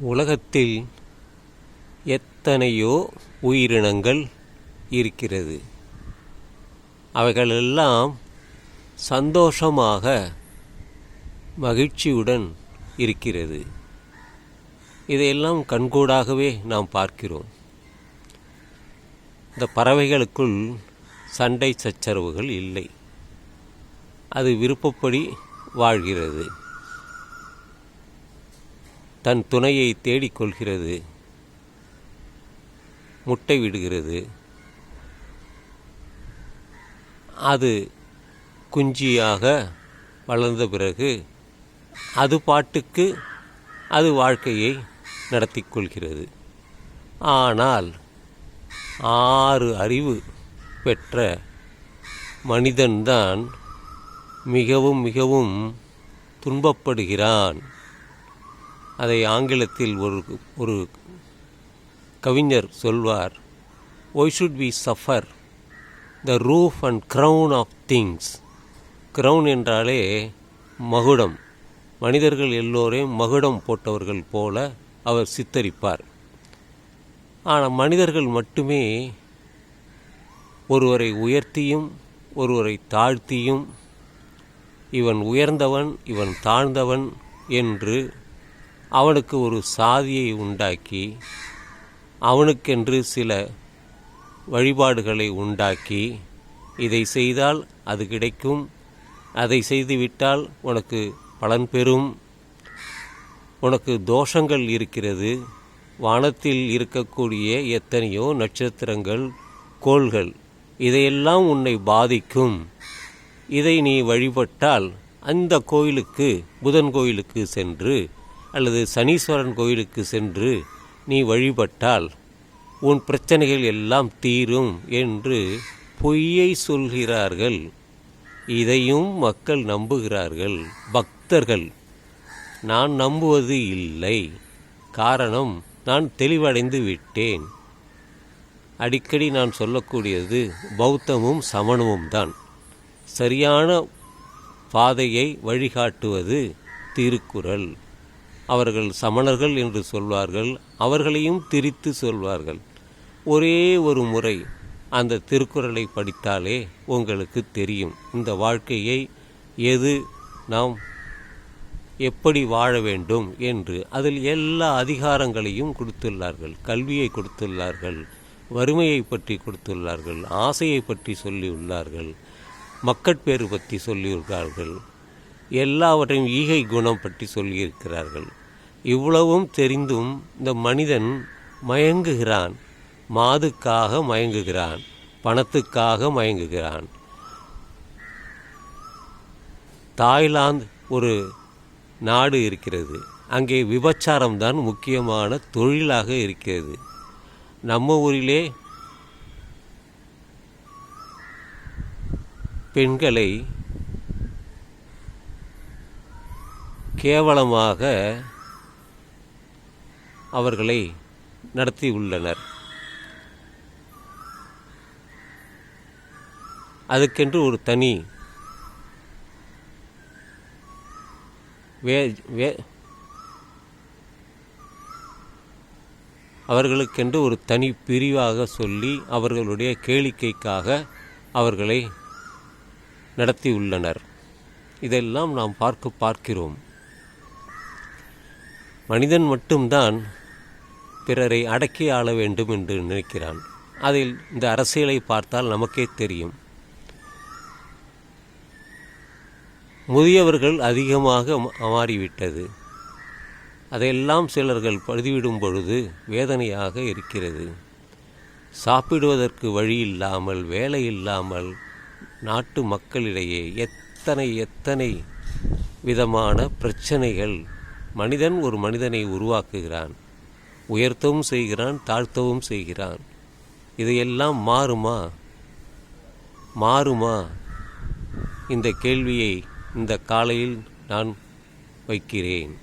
உலகத்தில் எத்தனையோ உயிரினங்கள் இருக்கிறது. அவைகளெல்லாம் சந்தோஷமாக மகிழ்ச்சியுடன் இருக்கிறது. இதையெல்லாம் கண்கூடாகவே நாம் பார்க்கிறோம். இந்த பறவைகளுக்குள் சண்டை சச்சரவுகள் இல்லை. அது விருப்பப்படி வாழ்கிறது. தன் துணையை தேடிக்கொள்கிறது முட்டை விடுகிறது. அது குஞ்சியாக வளர்ந்த பிறகு அது பாட்டுக்கு அது வாழ்க்கையை நடத்தி கொள்கிறது. ஆனால் ஆறு அறிவு பெற்ற மனிதன்தான் மிகவும் மிகவும் துன்பப்படுகிறான். அதை ஆங்கிலத்தில் ஒரு ஒரு கவிஞர் சொல்வார் why should we suffer the roof and crown of things crown என்றாலே மகுடம். மனிதர்கள் எல்லோரையும் மகுடம் போட்டவர்கள் போல அவர் சித்தரிப்பார். ஆனால் மனிதர்கள் மட்டுமே ஒருவரை உயர்த்தியும் ஒருவரை தாழ்த்தியும் இவன் உயர்ந்தவன் இவன் தாழ்ந்தவன் என்று அவனுக்கு ஒரு சாதியை உண்டாக்கி அவனுக்கென்று சில வழிபாடுகளை உண்டாக்கி இதை செய்தால் அது கிடைக்கும். அதை செய்துவிட்டால் உனக்கு பலன் பெறும். உனக்கு தோஷங்கள் இருக்கிறது. வானத்தில் இருக்கக்கூடிய எத்தனையோ நட்சத்திரங்கள் கோள்கள் இதையெல்லாம் உன்னை பாதிக்கும். இதை நீ வழிபட்டால் அந்த கோயிலுக்கு புதன் கோயிலுக்கு சென்று அல்லது சனீஸ்வரன் கோயிலுக்கு சென்று நீ வழிபட்டால் உன் பிரச்சனைகள் எல்லாம் தீரும் என்று பொய்யை சொல்கிறார்கள். இதையும் மக்கள் நம்புகிறார்கள். பக்தர்கள் நான் நம்புவது இல்லை. காரணம் நான் தெளிவடைந்து விட்டேன். அடிக்கடி நான் சொல்லக்கூடியது பௌத்தமும் சமணமும் தான். சரியான பாதையை வழிகாட்டுவது திருக்குறள். அவர்கள் சமணர்கள் என்று சொல்வார்கள் அவர்களையும் திரித்து சொல்வார்கள். ஒரே ஒரு முறை அந்த திருக்குறளை படித்தாலே உங்களுக்கு தெரியும். இந்த வாழ்க்கையை எது நாம் எப்படி வாழ வேண்டும் என்று அதில் எல்லா அதிகாரங்களையும் கொடுத்துள்ளார்கள். கல்வியை கொடுத்துள்ளார்கள் வறுமையை பற்றி கொடுத்துள்ளார்கள் ஆசையை பற்றி சொல்லியுள்ளார்கள் மக்கட்பேறு பற்றி சொல்லியுள்ளார்கள். எல்லாவற்றையும் ஈகை குணம் பற்றி சொல்லியிருக்கிறார்கள். இவ்வளவும் தெரிந்தும் இந்த மனிதன் மயங்குகிறான். மாதுக்காக மயங்குகிறான். பணத்துக்காக மயங்குகிறான். தாய்லாந்து ஒரு நாடு இருக்கிறது. அங்கே விபச்சாரம்தான் முக்கியமான தொழிலாக இருக்கிறது. நம்ம ஊரிலே பெண்களை கேவலமாக அவர்களை நடத்தியுள்ளனர் அதுக்கென்று ஒரு தனி வே வே அவர்களுக்கென்று ஒரு தனி பிரிவாக சொல்லி அவர்களுடைய கேளிக்கைக்காக அவர்களை நடத்தியுள்ளனர் இதெல்லாம் நாம் பார்க்க பார்க்கிறோம். மனிதன் மட்டும்தான் பிறரை அடக்கி ஆள வேண்டும் என்று நினைக்கிறான். அதில் இந்த அரசியலை பார்த்தால் நமக்கே தெரியும். முதியவர்கள் அதிகமாக மாறிவிட்டது. அதையெல்லாம் சிலர்கள் பதிவிடும் பொழுது வேதனையாக இருக்கிறது. சாப்பிடுவதற்கு வழி இல்லாமல் வேலை இல்லாமல் நாட்டு மக்களிடையே எத்தனை எத்தனை விதமான பிரச்சனைகள் மனிதன் ஒரு மனிதனை உருவாக்குகிறான். உயர்த்தவும் செய்கிறான் தாழ்த்தவும் செய்கிறான். இதையெல்லாம் மாறுமா? மாறுமா? இந்த கேள்வியை இந்த காலையில் நான் வைக்கிறேன்.